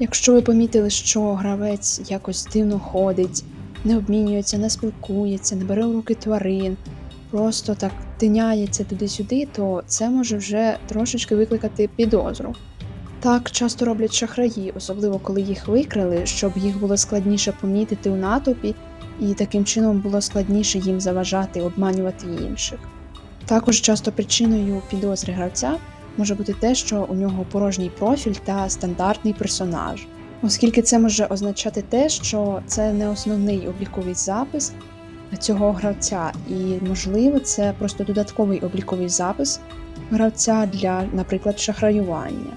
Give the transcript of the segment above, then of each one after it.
Якщо ви помітили, що гравець якось дивно ходить, не обмінюється, не спілкується, не бере у руки тварин, просто так тиняється туди-сюди, то це може вже трошечки викликати підозру. Так часто роблять шахраї, особливо коли їх викрили, щоб їх було складніше помітити у натовпі, і таким чином було складніше їм заважати, обманювати інших. Також часто причиною підозри гравця може бути те, що у нього порожній профіль та стандартний персонаж, оскільки це може означати те, що це не основний обліковий запис цього гравця, і можливо це просто додатковий обліковий запис гравця для, наприклад, шахраювання.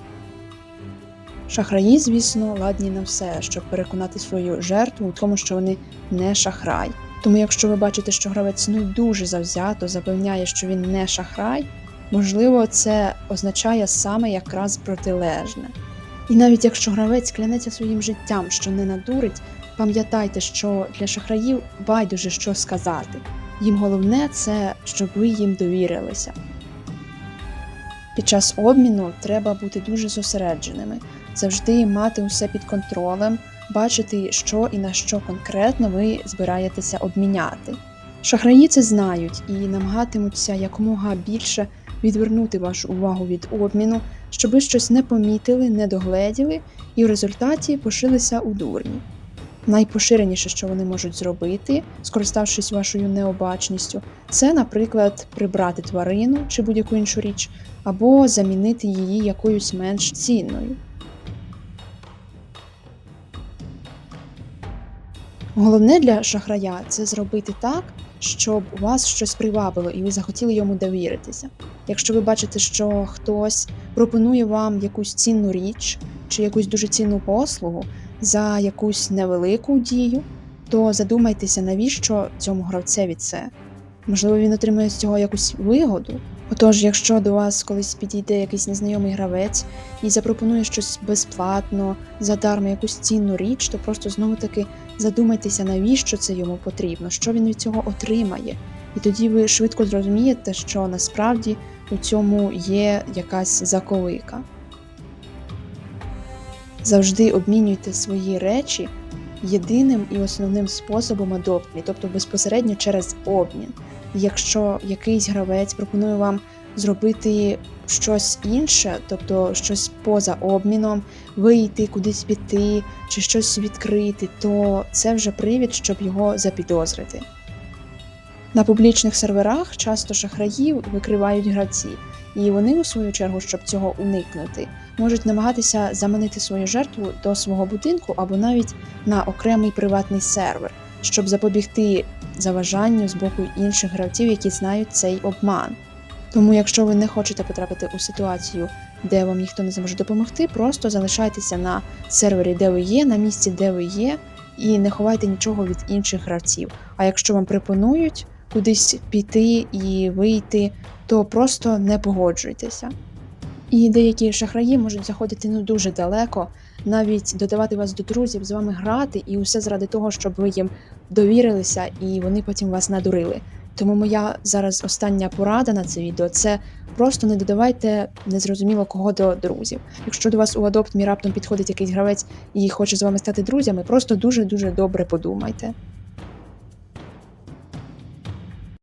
Шахраї, звісно, ладні на все, щоб переконати свою жертву у тому, що вони не шахрай. Тому, якщо ви бачите, що гравець ну дуже завзято запевняє, що він не шахрай, можливо, це означає саме якраз протилежне. І навіть якщо гравець клянеться своїм життям, що не надурить, пам'ятайте, що для шахраїв байдуже що сказати. Їм головне це, щоб ви їм довірилися. Під час обміну треба бути дуже зосередженими, завжди мати усе під контролем, бачити, що і на що конкретно ви збираєтеся обміняти. Шахраї це знають і намагатимуться якомога більше відвернути вашу увагу від обміну, щоб ви щось не помітили, не догледіли і в результаті пошилися у дурні. Найпоширеніше, що вони можуть зробити, скориставшись вашою необачністю, це, наприклад, прибрати тварину чи будь-яку іншу річ, або замінити її якоюсь менш цінною. Головне для шахрая це зробити так, щоб вас щось привабило і ви захотіли йому довіритися. Якщо ви бачите, що хтось пропонує вам якусь цінну річ чи якусь дуже цінну послугу за якусь невелику дію, то задумайтеся, навіщо цьому гравцеві це. Можливо, він отримує з цього якусь вигоду. Отож, якщо до вас колись підійде якийсь незнайомий гравець і запропонує щось безплатно, задарма якусь цінну річ, то просто знову таки задумайтеся, навіщо це йому потрібно, що він від цього отримає. І тоді ви швидко зрозумієте, що насправді у цьому є якась заковика. Завжди обмінюйте свої речі єдиним і основним способом адопції, тобто безпосередньо через обмін. Якщо якийсь гравець пропонує вам зробити щось інше, тобто щось поза обміном, вийти, кудись піти чи щось відкрити, то це вже привід, щоб його запідозрити. На публічних серверах часто шахраїв викривають гравці, і вони, у свою чергу, щоб цього уникнути, можуть намагатися заманити свою жертву до свого будинку або навіть на окремий приватний сервер, щоб запобігти заважанню з боку інших гравців, які знають цей обман. Тому, якщо ви не хочете потрапити у ситуацію, де вам ніхто не зможе допомогти, просто залишайтеся на сервері, де ви є, на місці, де ви є, і не ховайте нічого від інших гравців. А якщо вам пропонують кудись піти і вийти, то просто не погоджуйтеся. І деякі шахраї можуть заходити ну дуже далеко, навіть додавати вас до друзів, з вами грати, і усе заради того, щоб ви їм довірилися, і вони потім вас надурили. Тому моя зараз остання порада на це відео це просто не додавайте незрозуміло кого до друзів. Якщо до вас у адоптмі раптом підходить якийсь гравець і хоче з вами стати друзями, просто дуже дуже добре подумайте.